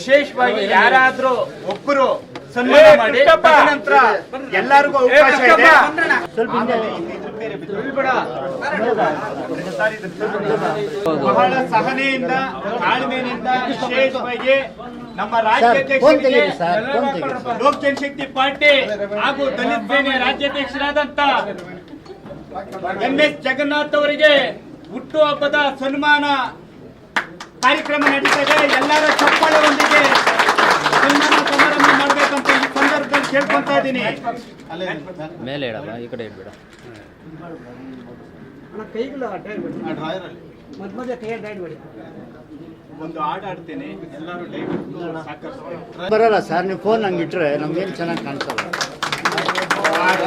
ವಿಶೇಷವಾಗಿ ಯಾರಾದ್ರೂ ಒಬ್ಬರು ಸನ್ಮಾನ ಮಾಡಿ ನಂತರ ಎಲ್ಲರಿಗೂ ಅವಕಾಶ ಇದೆ. ಬಹಳ ಸಹನೆಯಿಂದ ತಾಳ್ಮೆಯಿಂದ ವಿಶೇಷವಾಗಿ ನಮ್ಮ ರಾಜ್ಯಾಧ್ಯಕ್ಷರಿಗೆ ಲೋಕ್ ಜನಶಕ್ತಿ ಪಾರ್ಟಿ ಹಾಗೂ ದಲಿತ ಸೇನೆ ರಾಜ್ಯಾಧ್ಯಕ್ಷರಾದಂತ ಎಂ ಎಸ್ ಜಗನ್ನಾಥ್ ಅವರಿಗೆ ಹುಟ್ಟುಹಬ್ಬದ ಸನ್ಮಾನ ಕಾರ್ಯಕ್ರಮ ನಡೀತದೆ ಎಲ್ಲರ ಇದ್ದೀನಿ. ಮೇಲೆ ಇಡಲ್ಲ ಈ ಕಡೆ ಇಡ್ಬೇಡ. ಬರಲ್ಲ ಸರ್ ನೀವು ಫೋನ್ ಹಂಗೆ ಇಟ್ರೆ ನಮ್ಗೇನು ಚೆನ್ನಾಗಿ ಕಾಣಿಸಲ್ಲ. ನೂರಾರು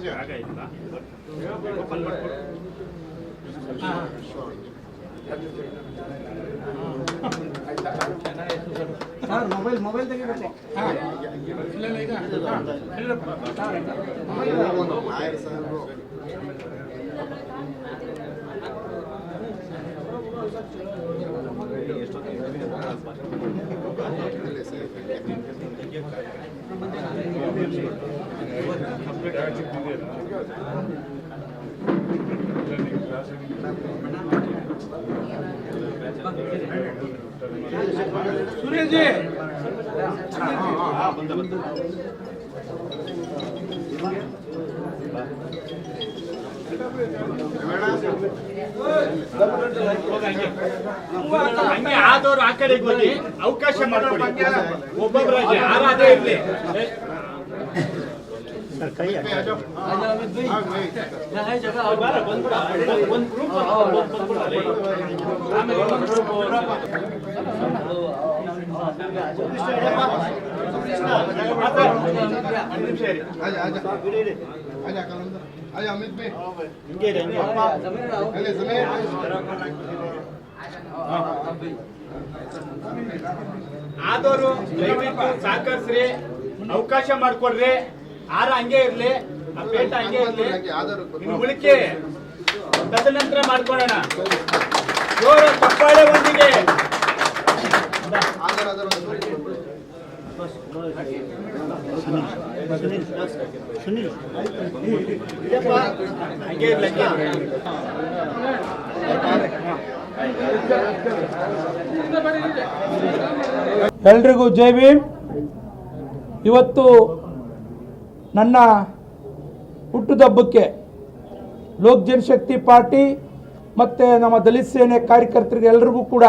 ಎತ್ತಿಟ್ಬಿಟ್ರೆ ಸರ್ ಮೊಬೈಲ್ ಮೊಬೈಲ್ ತೆಗಿಬೇಕು. ಹಂಗೆ ಆದವ್ರು ಆ ಕಡೆಗೆ ಹೋಗಿ ಅವಕಾಶ ಮಾಡ್ಕೊಡಿ. ಒಬ್ಬೊಬ್ಬರಾಗಿ ಯಾರಾದೇ ಇರ್ಲಿ. ಆದವರು ದಯವಿಟ್ಟು ಸಹಕರಿಸ್ರಿ ಅವಕಾಶ ಮಾಡಿಕೊಡ್ರಿ. ಆರ ಹಂಗೆ ಇರ್ಲಿ ಪೇಟ ಹಂಗೆ ಇರ್ಲಿ. ಉಳಿಕೆ ತದನಂತರ ಮಾಡ್ಕೊಳ್ಳೋಣ. ಜೋರ ತಪ್ಪಾಳೆ ಒಂದಿಗೆ ಹಂಗೆ ಇರ್ಲಿ. ಎಲ್ರಿಗೂ ಜೈ ಭೀಮ್. ಇವತ್ತು ನನ್ನ ಹುಟ್ಟುದಬ್ಬಕ್ಕೆ ಲೋಕ್ ಜನಶಕ್ತಿ ಪಾರ್ಟಿ ಮತ್ತು ನಮ್ಮ ದಲಿತ ಸೇನೆ ಕಾರ್ಯಕರ್ತರಿಗೆ ಎಲ್ರಿಗೂ ಕೂಡ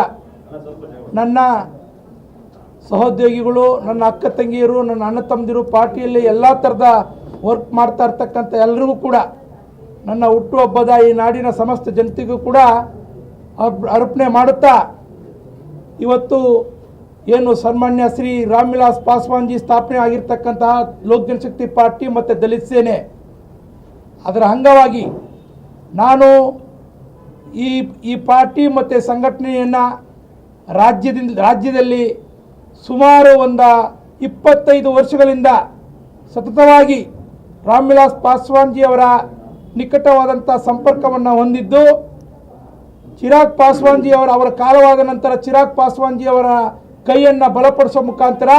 ನನ್ನ ಸಹೋದ್ಯೋಗಿಗಳು, ನನ್ನ ಅಕ್ಕ ತಂಗಿಯರು, ನನ್ನ ಅಣ್ಣ ತಮ್ಮದಿರು ಪಾರ್ಟಿಯಲ್ಲಿ ಎಲ್ಲ ಥರದ ವರ್ಕ್ ಮಾಡ್ತಾ ಇರ್ತಕ್ಕಂಥ ಎಲ್ರಿಗೂ ಕೂಡ ನನ್ನ ಹುಟ್ಟುಹಬ್ಬದ ಈ ನಾಡಿನ ಸಮಸ್ತ ಜನತೆಗೂ ಕೂಡ ಅರ್ಪ್- ಅರ್ಪಣೆ ಮಾಡುತ್ತಾ ಇವತ್ತು ಏನು ಸನ್ಮಾನ್ಯ ಶ್ರೀ ರಾಮ್ವಿಲಾಸ್ ಪಾಸ್ವಾನ್ಜಿ ಸ್ಥಾಪನೆ ಆಗಿರ್ತಕ್ಕಂತಹ ಲೋಕ ಜನಶಕ್ತಿ ಪಾರ್ಟಿ ಮತ್ತು ದಲಿತ ಸೇನೆ. ಅದರ ಅಂಗವಾಗಿ ನಾನು ಈ ಈ ಪಾರ್ಟಿ ಮತ್ತು ಸಂಘಟನೆಯನ್ನು ರಾಜ್ಯದಿಂದ, ರಾಜ್ಯದಲ್ಲಿ ಸುಮಾರು ಒಂದು ಇಪ್ಪತ್ತೈದು ವರ್ಷಗಳಿಂದ ಸತತವಾಗಿ ರಾಮ್ವಿಲಾಸ್ ಪಾಸ್ವಾನ್ಜಿ ಅವರ ನಿಕಟವಾದಂಥ ಸಂಪರ್ಕವನ್ನು ಹೊಂದಿದ್ದು, ಚಿರಾಗ್ ಪಾಸ್ವಾನ್ಜಿ ಅವರ ಅವರ ಕಾಲವಾದ ನಂತರ ಚಿರಾಗ್ ಪಾಸ್ವಾನ್ಜಿ ಅವರ ಕೈಯನ್ನು ಬಲಪಡಿಸೋ ಮುಖಾಂತರ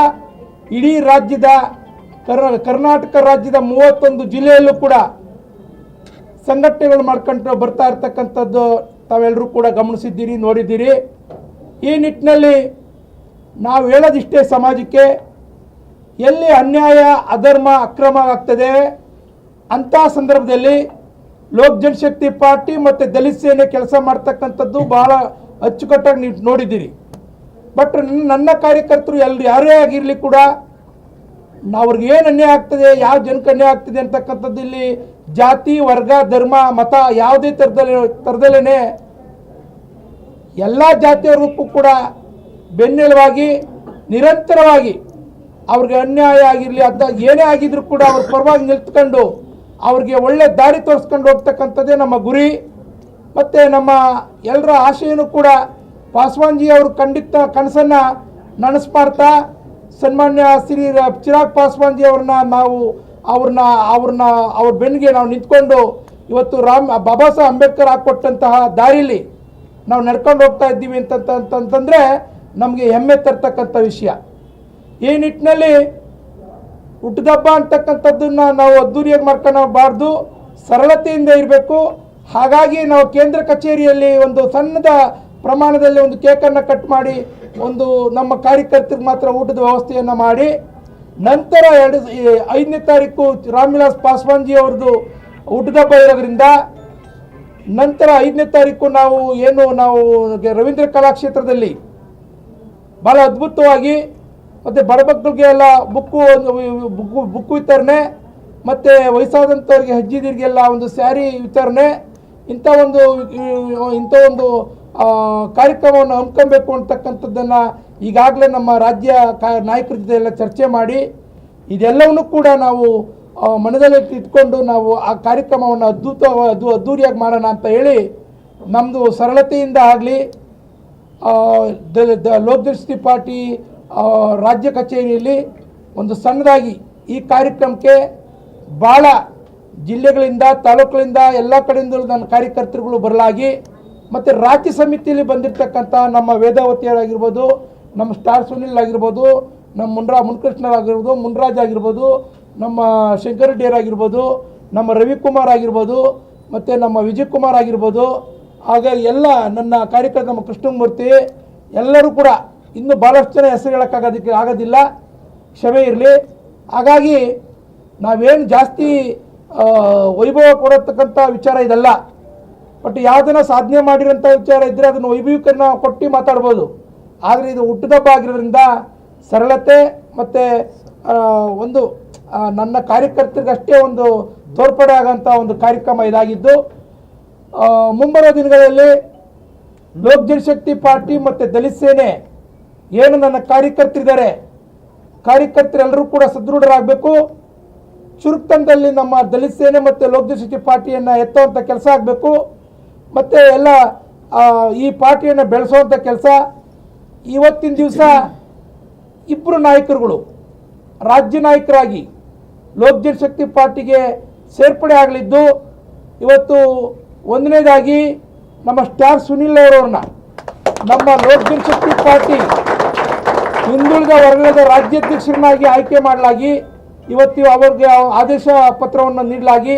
ಇಡೀ ರಾಜ್ಯದ ಕರ್ ಕರ್ನಾಟಕ ರಾಜ್ಯದ ಮೂವತ್ತೊಂದು ಜಿಲ್ಲೆಯಲ್ಲೂ ಕೂಡ ಸಂಘಟನೆಗಳು ಮಾಡ್ಕೊಂಡು ಬರ್ತಾ ಇರ್ತಕ್ಕಂಥದ್ದು ತಾವೆಲ್ಲರೂ ಕೂಡ ಗಮನಿಸಿದ್ದೀರಿ, ನೋಡಿದ್ದೀರಿ. ಈ ನಿಟ್ಟಿನಲ್ಲಿ ನಾವು ಹೇಳೋದಿಷ್ಟೇ ಸಮಾಜಕ್ಕೆ, ಎಲ್ಲಿ ಅನ್ಯಾಯ, ಅಧರ್ಮ, ಅಕ್ರಮ ಆಗ್ತದೆ, ಅಂಥ ಸಂದರ್ಭದಲ್ಲಿ ಲೋಕ್ ಜನಶಕ್ತಿ ಪಾರ್ಟಿ ಮತ್ತು ದಲಿತ ಸೇನೆ ಕೆಲಸ ಮಾಡ್ತಕ್ಕಂಥದ್ದು ಬಹಳ ಅಚ್ಚುಕಟ್ಟಾಗಿ ನೀವು ನೋಡಿದ್ದೀರಿ. ಬಟ್ ನನ್ನ- ಕಾರ್ಯಕರ್ತರು ಎಲ್ರು ಯಾರೇ ಆಗಿರಲಿ ಕೂಡ ಅವ್ರಿಗೆ ಏನು ಅನ್ಯಾಯ ಆಗ್ತದೆ, ಯಾವ ಜನಕ್ಕೆ ಅನ್ಯಾಯ ಆಗ್ತದೆ ಅಂತಕ್ಕಂಥದ್ದು ಇಲ್ಲಿ ಜಾತಿ, ವರ್ಗ, ಧರ್ಮ, ಮತ ಯಾವುದೇ ಥರದಲ್ಲಿ ಥರದಲ್ಲೇ ಎಲ್ಲ ಜಾತಿಯವರಿಗೂ ಕೂಡ ಬೆನ್ನೆಲುವಾಗಿ, ನಿರಂತರವಾಗಿ ಅವ್ರಿಗೆ ಅನ್ಯಾಯ ಆಗಿರಲಿ ಅದ ಏನೇ ಆಗಿದ್ರು ಕೂಡ ಅವ್ರ ಪರವಾಗಿ ನಿಲ್ತ್ಕೊಂಡು ಅವ್ರಿಗೆ ಒಳ್ಳೆ ದಾರಿ ತೋರಿಸ್ಕೊಂಡು ಹೋಗ್ತಕ್ಕಂಥದ್ದೇ ನಮ್ಮ ಗುರಿ. ಮತ್ತು ನಮ್ಮ ಎಲ್ಲರ ಆಶೆಯೂ ಕೂಡ ಪಾಸ್ವಾನ್ಜಿ ಅವರು ಖಂಡಿತ ಕನಸನ್ನು ನನಸ್ಮಾಡ್ತಾ ಸನ್ಮಾನ್ಯ ಶ್ರೀ ಚಿರಾಗ್ ಪಾಸ್ವಾನ್ಜಿ ಅವ್ರನ್ನ ನಾವು ಅವ್ರನ್ನ ಅವ್ರನ್ನ ಅವ್ರ ಬೆನ್ನಿಗೆ ನಾವು ನಿಂತ್ಕೊಂಡು ಇವತ್ತು ರಾಮ್ ಬಾಬಾ ಸಾಹೇಬ್ ಅಂಬೇಡ್ಕರ್ ಹಾಕ್ಕೊಟ್ಟಂತಹ ದಾರಿಲಿ ನಾವು ನಡ್ಕೊಂಡು ಹೋಗ್ತಾ ಇದ್ದೀವಿ ಅಂತಂತಂತಂದ್ರೆ ನಮಗೆ ಹೆಮ್ಮೆ ತರ್ತಕ್ಕಂಥ ವಿಷಯ. ಈ ನಿಟ್ಟಿನಲ್ಲಿ ಹುಟ್ಟದಬ್ಬ ಅಂತಕ್ಕಂಥದ್ದನ್ನ ನಾವು ಅದ್ದೂರಿಯಾಗಿ ಮಾಡ್ಕೊಬಾರ್ದು ಸರಳತೆಯಿಂದ ಇರಬೇಕು. ಹಾಗಾಗಿ ನಾವು ಕೇಂದ್ರ ಕಚೇರಿಯಲ್ಲಿ ಒಂದು ಸಣ್ಣದ ಪ್ರಮಾಣದಲ್ಲಿ ಒಂದು ಕೇಕನ್ನು ಕಟ್ ಮಾಡಿ, ಒಂದು ನಮ್ಮ ಕಾರ್ಯಕರ್ತರಿಗೆ ಮಾತ್ರ ಊಟದ ವ್ಯವಸ್ಥೆಯನ್ನು ಮಾಡಿ, ನಂತರ ಎರಡು ಐದನೇ ತಾರೀಕು ರಾಮ್ವಿಲಾಸ್ ಪಾಸ್ವಾನ್ಜಿ ಅವ್ರದ್ದು ಹುಟ್ಟದಬ್ಬ ಇರೋದ್ರಿಂದ, ನಂತರ ಐದನೇ ತಾರೀಕು ನಾವು ಏನು, ನಾವು ರವೀಂದ್ರ ಕಲಾಕ್ಷೇತ್ರದಲ್ಲಿ ಭಾಳ ಅದ್ಭುತವಾಗಿ ಮತ್ತು ಬಡಮಕ್ಕಳಿಗೆ ಎಲ್ಲ ಬುಕ್ಕು ಬುಕ್ಕು ಬುಕ್ಕು ವಿತರಣೆ, ಮತ್ತು ವಯಸ್ಸಾದಂಥವ್ರಿಗೆ ಹೆಜ್ಜಿದಿರಿಗೆಲ್ಲ ಒಂದು ಸ್ಯಾರಿ ವಿತರಣೆ, ಇಂಥ ಒಂದು ಇಂಥ ಒಂದು ಕಾರ್ಯಕ್ರಮವನ್ನು ಹಮ್ಮಿಕೊಬೇಕು ಅಂತಕ್ಕಂಥದ್ದನ್ನು ಈಗಾಗಲೇ ನಮ್ಮ ರಾಜ್ಯ ಕಾ, ನಾಯಕರ ಜೊತೆ ಎಲ್ಲ ಚರ್ಚೆ ಮಾಡಿ, ಇದೆಲ್ಲವನ್ನೂ ಕೂಡ ನಾವು ಮನದಲ್ಲಿ ಇಟ್ಕೊಂಡು ನಾವು ಆ ಕಾರ್ಯಕ್ರಮವನ್ನು ಅದ್ಭುತ, ಅದು ಅದ್ದೂರಿಯಾಗಿ ಮಾಡೋಣ ಅಂತ ಹೇಳಿ ನಮ್ಮದು ಸರಳತೆಯಿಂದ ಆಗಲಿ ಲೋಕ್ ಜನಶಕ್ತಿ ಪಾರ್ಟಿ ರಾಜ್ಯ ಕಚೇರಿಯಲ್ಲಿ ಒಂದು ಸಣ್ಣದಾಗಿ ಈ ಕಾರ್ಯಕ್ರಮಕ್ಕೆ ಭಾಳ ಜಿಲ್ಲೆಗಳಿಂದ, ತಾಲೂಕುಗಳಿಂದ, ಎಲ್ಲ ಕಡೆಯಿಂದಲೂ ನನ್ನ ಕಾರ್ಯಕರ್ತರುಗಳು ಬರಲಾಗಿ ಮತ್ತು ರಾಜ್ಯ ಸಮಿತಿಯಲ್ಲಿ ಬಂದಿರತಕ್ಕಂಥ ನಮ್ಮ ವೇದಾವತಿಯರಾಗಿರ್ಬೋದು, ನಮ್ಮ ಸ್ಟಾರ್ ಸುನಿಲ್ ಆಗಿರ್ಬೋದು ನಮ್ಮ ಮುನ್ರಾ ಮುನ್ಕೃಷ್ಣರಾಗಿರ್ಬೋದು, ಮುನ್ರಾಜ್ ಆಗಿರ್ಬೋದು, ನಮ್ಮ ಶಂಕರ್ ರೆಡ್ಡಿಯರಾಗಿರ್ಬೋದು ನಮ್ಮ ರವಿಕುಮಾರ್ ಆಗಿರ್ಬೋದು, ಮತ್ತು ನಮ್ಮ ವಿಜಯ್ ಕುಮಾರ್ ಆಗಿರ್ಬೋದು ಹಾಗಾಗಿ ಎಲ್ಲ ನನ್ನ ಕಾರ್ಯಕರ್ತ ನಮ್ಮ ಕೃಷ್ಣಮೂರ್ತಿ, ಎಲ್ಲರೂ ಕೂಡ ಇನ್ನು ಭಾಳಷ್ಟು ಜನ ಹೆಸರು ಹೇಳೋಕ್ಕಾಗೋದಕ್ಕೆ ಆಗೋದಿಲ್ಲ, ಕ್ಷಮೆ ಇರಲಿ. ಹಾಗಾಗಿ ನಾವೇನು ಜಾಸ್ತಿ ವೈಭವ ಕೊಡತಕ್ಕಂಥ ವಿಚಾರ ಇದಲ್ಲ. ಬಟ್ ಯಾವುದನ್ನ ಸಾಧನೆ ಮಾಡಿರೋಂಥ ವಿಚಾರ ಇದ್ದರೆ ಅದನ್ನು ವೈಭವೀಕರಣ ಕೊಟ್ಟು ಮಾತಾಡ್ಬೋದು. ಆದರೆ ಇದು ಹುಟ್ಟುದಬ್ಬ ಆಗಿರೋದ್ರಿಂದ ಸರಳತೆ ಮತ್ತು ಒಂದು ನನ್ನ ಕಾರ್ಯಕರ್ತರಿಗಷ್ಟೇ ಒಂದು ತೋರ್ಪಡೆ ಆಗೋಂಥ ಒಂದು ಕಾರ್ಯಕ್ರಮ ಇದಾಗಿದ್ದು ಮುಂಬರುವ ದಿನಗಳಲ್ಲಿ ಲೋಕ್ ಜನಶಕ್ತಿ ಪಾರ್ಟಿ ಮತ್ತು ದಲಿತ ಸೇನೆ ಏನು ನನ್ನ ಕಾರ್ಯಕರ್ತರಿದ್ದಾರೆ, ಕಾರ್ಯಕರ್ತರೆಲ್ಲರೂ ಕೂಡ ಸದೃಢರಾಗಬೇಕು. ಚುರುಕ್ತನದಲ್ಲಿ ನಮ್ಮ ದಲಿತ ಸೇನೆ ಮತ್ತು ಲೋಕ್ ಜನಶಕ್ತಿ ಪಾರ್ಟಿಯನ್ನು ಎತ್ತುವಂಥ ಕೆಲಸ ಆಗಬೇಕು. ಮತ್ತು ಎಲ್ಲ ಈ ಪಾರ್ಟಿಯನ್ನು ಬೆಳೆಸುವಂಥ ಕೆಲಸ ಇವತ್ತಿನ ದಿವಸ ಇಬ್ಬರು ನಾಯಕರುಗಳು, ರಾಜ್ಯ ನಾಯಕರಾಗಿ ಲೋಕ್ ಜನಶಕ್ತಿ ಪಾರ್ಟಿಗೆ ಸೇರ್ಪಡೆ ಆಗಲಿದ್ದು ಇವತ್ತು ಒಂದನೇದಾಗಿ ನಮ್ಮ ಸ್ಟಾರ್ ಸುನಿಲ್ ಅವರವ್ರನ್ನ, ನಮ್ಮ ಲೋಕ್ ಜನಶಕ್ತಿ ಪಾರ್ಟಿ ಹಿಂದುಳಿದ ವರ್ಗದ ರಾಜ್ಯಾಧ್ಯಕ್ಷರನ್ನಾಗಿ ಆಯ್ಕೆ ಮಾಡಲಾಗಿ ಇವತ್ತು ಅವರಿಗೆ ಆದೇಶ ಪತ್ರವನ್ನು ನೀಡಲಾಗಿ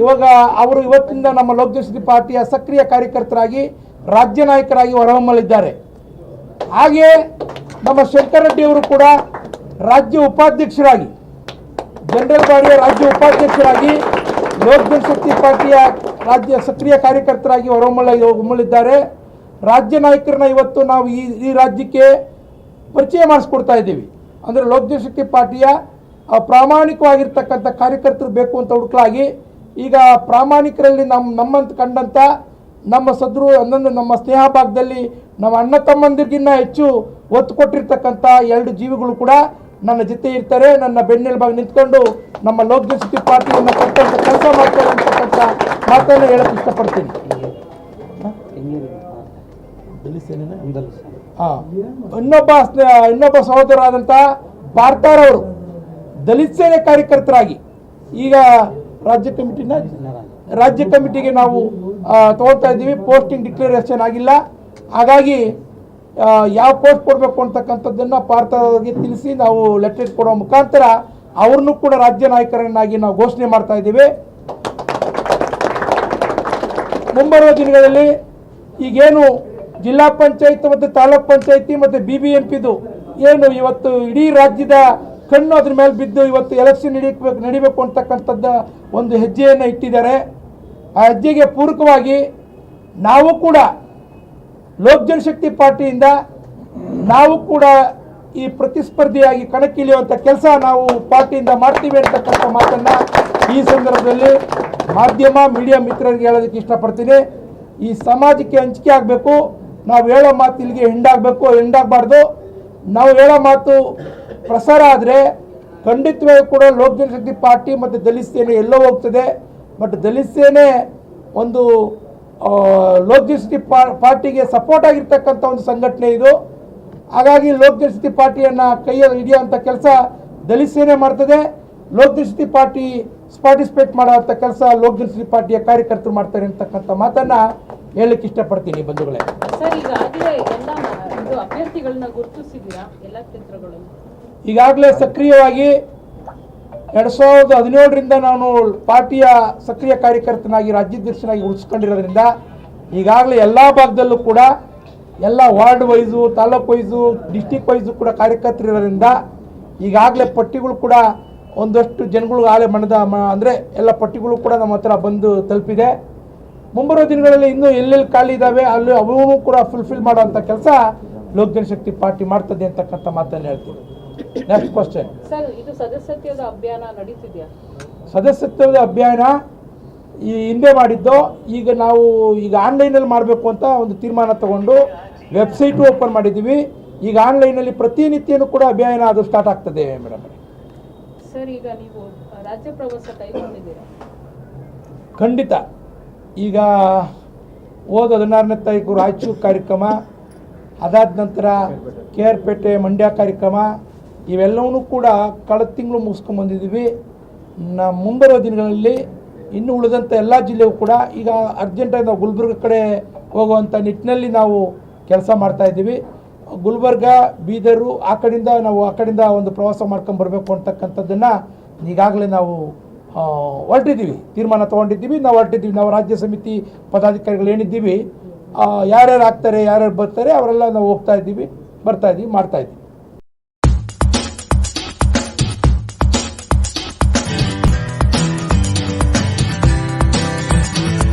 ಇವಾಗ ಅವರು ಇವತ್ತಿಂದ ನಮ್ಮ ಲೋಕ್ ಜನಶಕ್ತಿ ಪಾರ್ಟಿಯ ಸಕ್ರಿಯ ಕಾರ್ಯಕರ್ತರಾಗಿ ರಾಜ್ಯ ನಾಯಕರಾಗಿ ಹೊರಹೊಮ್ಮಲಿದ್ದಾರೆ. ಹಾಗೆ ನಮ್ಮ ಶಂಕರ್ ರೆಡ್ಡಿ ಅವರು ಕೂಡ ರಾಜ್ಯ ಉಪಾಧ್ಯಕ್ಷರಾಗಿ, ಜನರಲ್ ಬಾಡಿಯ ರಾಜ್ಯ ಉಪಾಧ್ಯಕ್ಷರಾಗಿ ಲೋಕ ಜನಶಕ್ತಿ ಪಾರ್ಟಿಯ ರಾಜ್ಯ ಸಕ್ರಿಯ ಕಾರ್ಯಕರ್ತರಾಗಿ ಹೊರಹೊಮ್ಮಲ, ಹೊಮ್ಮಲಿದ್ದಾರೆ. ರಾಜ್ಯ ನಾಯಕರನ್ನ ಇವತ್ತು ನಾವು ಈ ಈ ರಾಜ್ಯಕ್ಕೆ ಪರಿಚಯ ಮಾಡಿಸ್ಕೊಡ್ತಾ ಇದ್ದೀವಿ. ಅಂದರೆ ಲೋಕ್ ಜನಶಕ್ತಿ ಪಾರ್ಟಿಯ ಪ್ರಾಮಾಣಿಕವಾಗಿರ್ತಕ್ಕಂಥ ಕಾರ್ಯಕರ್ತರು ಬೇಕು ಅಂತ ಹುಡುಕಲಾಗಿ ಈಗ ಪ್ರಾಮಾಣಿಕರಲ್ಲಿ ನಮ್ಮ ನಮ್ಮಂತ ಕಂಡಂಥ ನಮ್ಮ ಸದ್ರು ಅನ್ನೊಂದು ನಮ್ಮ ಸ್ನೇಹ ಭಾಗದಲ್ಲಿ ನಮ್ಮ ಅಣ್ಣ ತಮ್ಮಂದಿರಿಗಿನ್ನ ಹೆಚ್ಚು ಒತ್ತು ಕೊಟ್ಟಿರ್ತಕ್ಕಂಥ ಎರಡು ಜೀವಿಗಳು ಕೂಡ ನನ್ನ ಜೊತೆ ಇರ್ತಾರೆ. ನನ್ನ ಬೆನ್ನೆಲುಬಾಗಿ ನಿಂತ್ಕೊಂಡು ನಮ್ಮ ಲೋಕ್ ಜನಶಕ್ತಿ ಪಾರ್ಟಿಯನ್ನು ಕೊಟ್ಟಂತ ಕೆಲಸ ಮಾಡ್ತಾರೆ ಅಂತಕ್ಕಂಥ ಮಾತನ್ನು ಹೇಳಕ್ಕೆ ಇಷ್ಟಪಡ್ತೀನಿ. ಹಾಂ. ಇನ್ನೊಬ್ಬ ಸಹೋದರ ಇನ್ನೊಬ್ಬ ಸಹೋದರರಾದಂಥ ಬಾರ್ತಾರವರು ದಲಿತ ಸೇನೆ ಕಾರ್ಯಕರ್ತರಾಗಿ ಈಗ ರಾಜ್ಯ ಕಮಿಟಿನ, ರಾಜ್ಯ ಕಮಿಟಿಗೆ ನಾವು ತಗೋತಾ ಇದ್ದೀವಿ. ಪೋಸ್ಟಿಂಗ್ ಡಿಕ್ಲರೇಷನ್ ಆಗಿಲ್ಲ. ಹಾಗಾಗಿ ಯಾವ ಪೋಸ್ಟ್ ಕೊಡಬೇಕು ಅಂತಕ್ಕಂಥದ್ದನ್ನು ಪಾರ್ಥಗೆ ತಿಳಿಸಿ ನಾವು ಲೆಟರ್ ಕೊಡೋ ಮುಖಾಂತರ ಅವ್ರನ್ನೂ ಕೂಡ ರಾಜ್ಯ ನಾಯಕರನ್ನಾಗಿ ನಾವು ಘೋಷಣೆ ಮಾಡ್ತಾ ಇದ್ದೀವಿ. ಮುಂಬರುವ ದಿನಗಳಲ್ಲಿ ಈಗೇನು ಜಿಲ್ಲಾ ಪಂಚಾಯತ್ ಮತ್ತು ತಾಲೂಕ್ ಪಂಚಾಯತಿ ಮತ್ತು ಬಿ ಬಿ ಎಂ ಪಿದು ಏನು ಇವತ್ತು ಇಡೀ ರಾಜ್ಯದ ಕಣ್ಣು ಅದ್ರ ಮೇಲೆ ಬಿದ್ದು ಇವತ್ತು ಎಲೆಕ್ಷನ್ ನಡೀಬೇಕು, ನಡಿಬೇಕು ಅಂತಕ್ಕಂಥದ್ದು ಒಂದು ಹೆಜ್ಜೆಯನ್ನು ಇಟ್ಟಿದ್ದಾರೆ. ಆ ಹೆಜ್ಜೆಗೆ ಪೂರಕವಾಗಿ ನಾವು ಕೂಡ ಲೋಕ್ ಜನಶಕ್ತಿ ಪಾರ್ಟಿಯಿಂದ ನಾವು ಕೂಡ ಈ ಪ್ರತಿಸ್ಪರ್ಧಿಯಾಗಿ ಕಣಕ್ಕಿಳಿಯುವಂಥ ಕೆಲಸ ನಾವು ಪಾರ್ಟಿಯಿಂದ ಮಾಡ್ತೀವಿ ಅಂತಕ್ಕಂಥ ಮಾತನ್ನು ಈ ಸಂದರ್ಭದಲ್ಲಿ ಮಾಧ್ಯಮ, ಮೀಡಿಯಾ ಮಿತ್ರರಿಗೆ ಹೇಳೋದಕ್ಕೆ ಇಷ್ಟಪಡ್ತೀನಿ. ಈ ಸಮಾಜಕ್ಕೆ ಹಂಚಿಕೆ ಆಗಬೇಕು. ನಾವು ಹೇಳೋ ಮಾತು ಇಲ್ಲಿಗೆ ಹೆಂಡಾಗಬೇಕು ಹೆಂಡಾಗಬಾರ್ದು ನಾವು ಹೇಳೋ ಮಾತು ಪ್ರಸಾರ ಆದರೆ ಖಂಡಿತವಾಗಿ ಕೂಡ ಲೋಕ ಜನಶಕ್ತಿ ಪಾರ್ಟಿ ಮತ್ತು ದಲಿತ ಸೇನೆ ಎಲ್ಲೋ ಹೋಗ್ತದೆ. ಬಟ್ ದಲಿತ ಸೇನೆ ಒಂದು ಲೋಕ ಜನಶಕ್ತಿ ಪಾರ್ಟಿಗೆ ಸಪೋರ್ಟ್ ಆಗಿರ್ತಕ್ಕಂಥ ಒಂದು ಸಂಘಟನೆ ಇದು. ಹಾಗಾಗಿ ಲೋಕ ಜನಶಕ್ತಿ ಪಾರ್ಟಿಯನ್ನು ಕೈಯಲ್ಲಿ ಹಿಡಿಯುವಂಥ ಕೆಲಸ ದಲಿತ ಸೇನೆ ಮಾಡ್ತದೆ. ಲೋಕ್ ಜನಶಕ್ತಿ ಪಾರ್ಟಿ ಪಾರ್ಟಿಸಿಪೇಟ್ ಮಾಡುವಂಥ ಕೆಲಸ ಲೋಕ ಜನಶಕ್ತಿ ಪಾರ್ಟಿಯ ಕಾರ್ಯಕರ್ತರು ಮಾಡ್ತಾರೆ ಅಂತಕ್ಕಂಥ ಮಾತನ್ನು ಹೇಳಲಿಕ್ಕೆ ಇಷ್ಟಪಡ್ತೀನಿ ಬಂಧುಗಳೇ. ಸರ್ ಅಭ್ಯರ್ಥಿಗಳನ್ನ ಗುರುತಿಸಿದ್ದೀರಾ? ಎಲ್ಲ ಈಗಾಗಲೇ ಸಕ್ರಿಯವಾಗಿ ಎರಡು ಸಾವಿರದ ಹದಿನೇಳರಿಂದ ನಾನು ಪಾರ್ಟಿಯ ಸಕ್ರಿಯ ಕಾರ್ಯಕರ್ತನಾಗಿ ರಾಜ್ಯಾಧ್ಯಕ್ಷನಾಗಿ ಉಳಿಸ್ಕೊಂಡಿರೋದ್ರಿಂದ ಈಗಾಗಲೇ ಎಲ್ಲ ಭಾಗದಲ್ಲೂ ಕೂಡ ಎಲ್ಲ ward wise, taluk wise, district wise ಕೂಡ ಕಾರ್ಯಕರ್ತರಿರೋದ್ರಿಂದ ಈಗಾಗಲೇ ಪಟ್ಟಿಗಳು ಕೂಡ ಒಂದಷ್ಟು ಜನಗಳು ಆಲೆ ಮಣದ ಅಂದರೆ ಎಲ್ಲ ಪಟ್ಟಿಗಳು ಕೂಡ ನಮ್ಮ ಹತ್ರ ಬಂದು ತಲುಪಿದೆ. ಮುಂಬರುವ ದಿನಗಳಲ್ಲಿ ಇನ್ನೂ ಎಲ್ಲೆಲ್ಲಿ ಖಾಲಿ ಇದ್ದಾವೆ ಅಲ್ಲಿ ಅವೂ ಕೂಡ ಫುಲ್ಫಿಲ್ ಮಾಡುವಂಥ ಕೆಲಸ ಲೋಕ ಜನಶಕ್ತಿ ಪಾರ್ಟಿ ಮಾಡ್ತದೆ ಅಂತಕ್ಕಂಥ ಮಾತನ್ನು ಹೇಳ್ತೀನಿ. ನೆಕ್ಸ್ಟ್ ಕ್ವಶನ್ ಸರ್ ಇದು ಸದಸ್ಯತ್ವದ ಅಭಿಯಾನ ನಡೀತಿದ್ಯಾ? ಸದಸ್ಯತ್ವದ ಅಭಿಯಾನ ಈ ಹಿಂದೆ ಮಾಡಿದ್ದು ಈಗ ನಾವು ಈಗ ಆನ್ಲೈನಲ್ಲಿ ಮಾಡಬೇಕು ಅಂತ ಒಂದು ತೀರ್ಮಾನ ತಗೊಂಡು ವೆಬ್ಸೈಟು ಓಪನ್ ಮಾಡಿದ್ದೀವಿ. ಈಗ ಆನ್ಲೈನಲ್ಲಿ ಪ್ರತಿನಿತ್ಯನೂ ಕೂಡ ಅಭಿಯಾನ ಅದು ಸ್ಟಾರ್ಟ್ ಆಗ್ತದೆ ಮೇಡಮ್ ಸರ್ ಈಗ ನೀವು ರಾಜ್ಯ ಪ್ರವಾಸ ಕೈಗೊಂಡಿದ್ದೀರಾ? ಖಂಡಿತ. ಈಗ ಹೋದ ಹದಿನಾರನೇ ತಾರೀಕು ರಾಯಚೂರು ಕಾರ್ಯಕ್ರಮ ಅದಾದ ನಂತರ ಕೆ ಆರ್ ಪೇಟೆ ಮಂಡ್ಯ ಕಾರ್ಯಕ್ರಮ ಇವೆಲ್ಲವನ್ನೂ ಕೂಡ ಕಳೆದ ತಿಂಗಳು ಮುಗಿಸ್ಕೊಂಬಂದಿದ್ದೀವಿ ನ ಮುಂಬರುವ ದಿನಗಳಲ್ಲಿ ಇನ್ನು ಉಳಿದಂಥ ಎಲ್ಲ ಜಿಲ್ಲೆಗೂ ಕೂಡ ಈಗ ಅರ್ಜೆಂಟಾಗಿ ನಾವು ಗುಲ್ಬರ್ಗ ಕಡೆ ಹೋಗುವಂಥ ನಿಟ್ಟಿನಲ್ಲಿ ನಾವು ಕೆಲಸ ಮಾಡ್ತಾ ಇದ್ದೀವಿ. ಗುಲ್ಬರ್ಗ, ಬೀದರು ಆ ಕಡೆಯಿಂದ ನಾವು ಆ ಕಡೆಯಿಂದ ಒಂದು ಪ್ರವಾಸ ಮಾಡ್ಕೊಂಡು ಬರಬೇಕು ಅಂತಕ್ಕಂಥದ್ದನ್ನು ಈಗಾಗಲೇ ನಾವು ಹೊರಟಿದ್ದೀವಿ. ತೀರ್ಮಾನ ತೊಗೊಂಡಿದ್ದೀವಿ. ನಾವು ಹೊರಟಿದ್ದೀವಿ. ನಾವು ರಾಜ್ಯ ಸಮಿತಿ ಪದಾಧಿಕಾರಿಗಳು ಏನಿದ್ದೀವಿ ಯಾರ್ಯಾರು ಆಗ್ತಾರೆ, ಯಾರ್ಯಾರು ಬರ್ತಾರೆ, ಅವರೆಲ್ಲ ನಾವು ಹೋಗ್ತಾ ಇದ್ದೀವಿ, ಬರ್ತಾ ಇದ್ದೀವಿ, ಮಾಡ್ತಾ ಇದ್ದೀವಿ.